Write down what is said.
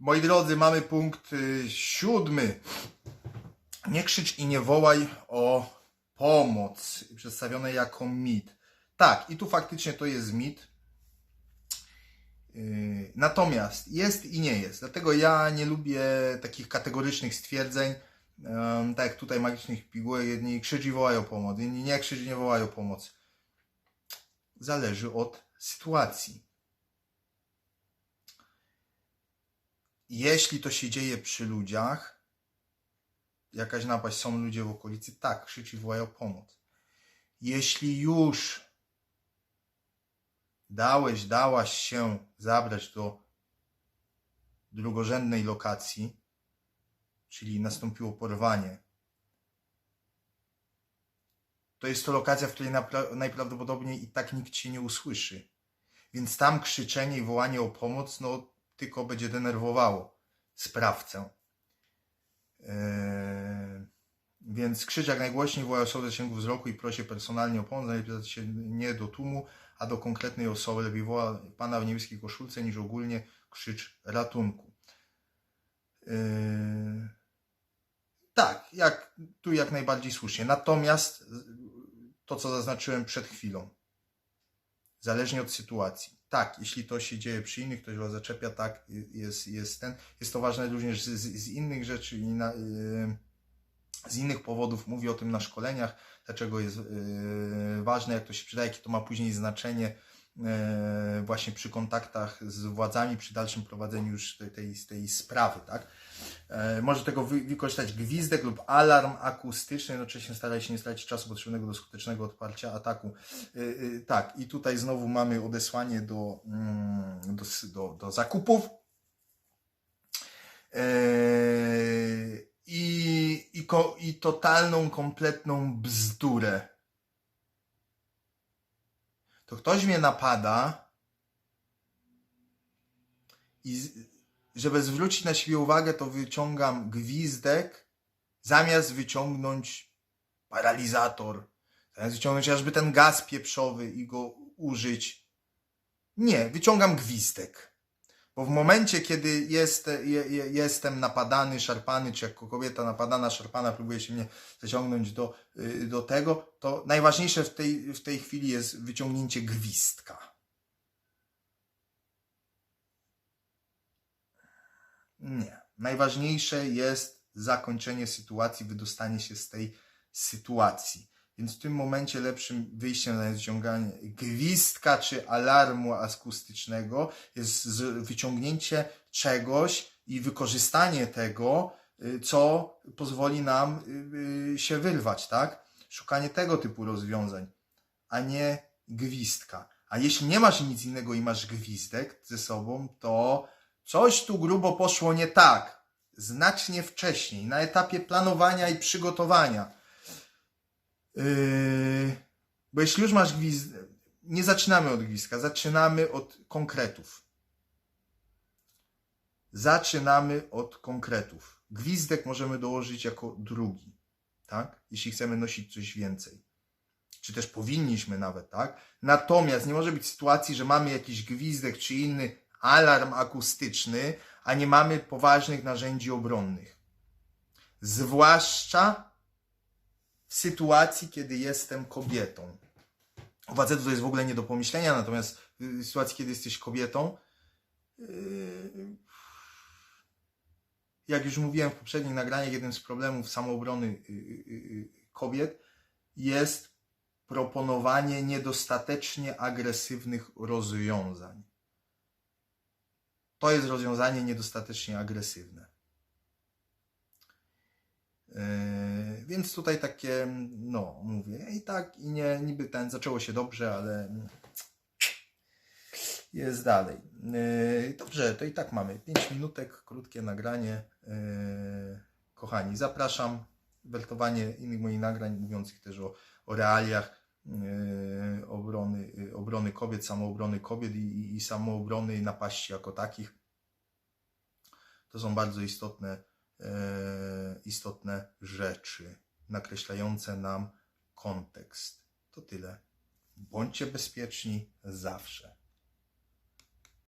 Moi drodzy, mamy punkt y, siódmy. Nie krzycz i nie wołaj o pomoc. Przedstawione jako mit. Tak, i tu faktycznie to jest mit. Yy, Natomiast jest i nie jest. Dlatego ja nie lubię takich kategorycznych stwierdzeń. tak jak tutaj magicznych pigułek, jedni krzycz i wołają o pomoc, inni nie krzycz i nie wołają o pomoc. Zależy od sytuacji. Jeśli to się dzieje przy ludziach, jakaś napaść, są ludzie w okolicy, tak, krzycz i wołają o pomoc. Jeśli już dałeś, dałaś się zabrać do drugorzędnej lokacji, czyli nastąpiło porwanie, to jest to lokacja, w której najprawdopodobniej i tak nikt cię nie usłyszy. Więc tam krzyczenie i wołanie o pomoc, no tylko będzie denerwowało sprawcę. Eee, więc krzycz jak najgłośniej, wołaj osobę w zasięgu wzroku i prosi personalnie o pomoc, najlepiej się nie do tłumu, a do konkretnej osoby. Lepiej woła pana w niebieskiej koszulce niż ogólnie krzycz ratunku. Eee, tak, jak, tu jak najbardziej słusznie. Natomiast to, co zaznaczyłem przed chwilą, zależnie od sytuacji. Tak, jeśli to się dzieje przy innych, ktoś was zaczepia, tak, jest, jest ten. Jest to ważne również z, z, innych rzeczy i na, y, z innych powodów. Mówię o tym na szkoleniach, dlaczego jest y, ważne, jak to się przydaje, jakie to ma później znaczenie y, właśnie przy kontaktach z władzami, przy dalszym prowadzeniu już tej, tej, tej sprawy, tak? E, Może tego wy- wykorzystać gwizdek lub alarm akustyczny, jednocześnie staraj się nie stracić czasu potrzebnego do skutecznego odparcia ataku. Y, y, Tak, i tutaj znowu mamy odesłanie do, mm, do, do, do zakupów. E, I, i, I totalną, kompletną bzdurę. To ktoś mnie napada i żeby zwrócić na siebie uwagę, to wyciągam gwizdek, zamiast wyciągnąć paralizator, zamiast wyciągnąć chociażby ten gaz pieprzowy i go użyć. Nie, wyciągam gwizdek. Bo w momencie, kiedy jest, je, je, jestem napadany, szarpany, czy jako kobieta napadana, szarpana, próbuje się mnie zaciągnąć do, y, do tego, to najważniejsze w tej, w tej chwili jest wyciągnięcie gwizdka. Nie. Najważniejsze jest zakończenie sytuacji, wydostanie się z tej sytuacji. Więc w tym momencie lepszym wyjściem na wyciąganie gwizdka czy alarmu akustycznego jest wyciągnięcie czegoś i wykorzystanie tego, y, co pozwoli nam y, y, się wyrwać, tak? Szukanie tego typu rozwiązań, a nie gwizdka. A jeśli nie masz nic innego i masz gwizdek ze sobą, to Coś tu grubo poszło nie tak. Znacznie wcześniej, na etapie planowania i przygotowania. Yy, bo jeśli już masz gwizd, nie zaczynamy od gwizdka, zaczynamy od konkretów. Zaczynamy od konkretów. Gwizdek możemy dołożyć jako drugi, tak? Jeśli chcemy nosić coś więcej. Czy też powinniśmy nawet, tak? Natomiast nie może być sytuacji, że mamy jakiś gwizdek czy inny alarm akustyczny, a nie mamy poważnych narzędzi obronnych. Zwłaszcza w sytuacji, kiedy jestem kobietą. U facetów to jest w ogóle nie do pomyślenia, natomiast w sytuacji, kiedy jesteś kobietą, yy, jak już mówiłem w poprzednich nagraniach, jednym z problemów samoobrony yy, yy, kobiet jest proponowanie niedostatecznie agresywnych rozwiązań to jest rozwiązanie niedostatecznie agresywne. Yy, więc tutaj takie, no, mówię, i tak, i nie, niby ten, zaczęło się dobrze, ale jest dalej. Yy, dobrze, to i tak mamy 5 minutek, krótkie nagranie. Yy, kochani, zapraszam. Wertowanie innych moich nagrań, mówiących też o, o realiach obrony, yy, obrony kobiet, samoobrony kobiet i, i, samoobrony napaści jako takich. To są bardzo istotne, e, istotne rzeczy, nakreślające nam kontekst. To tyle. Bądźcie bezpieczni zawsze.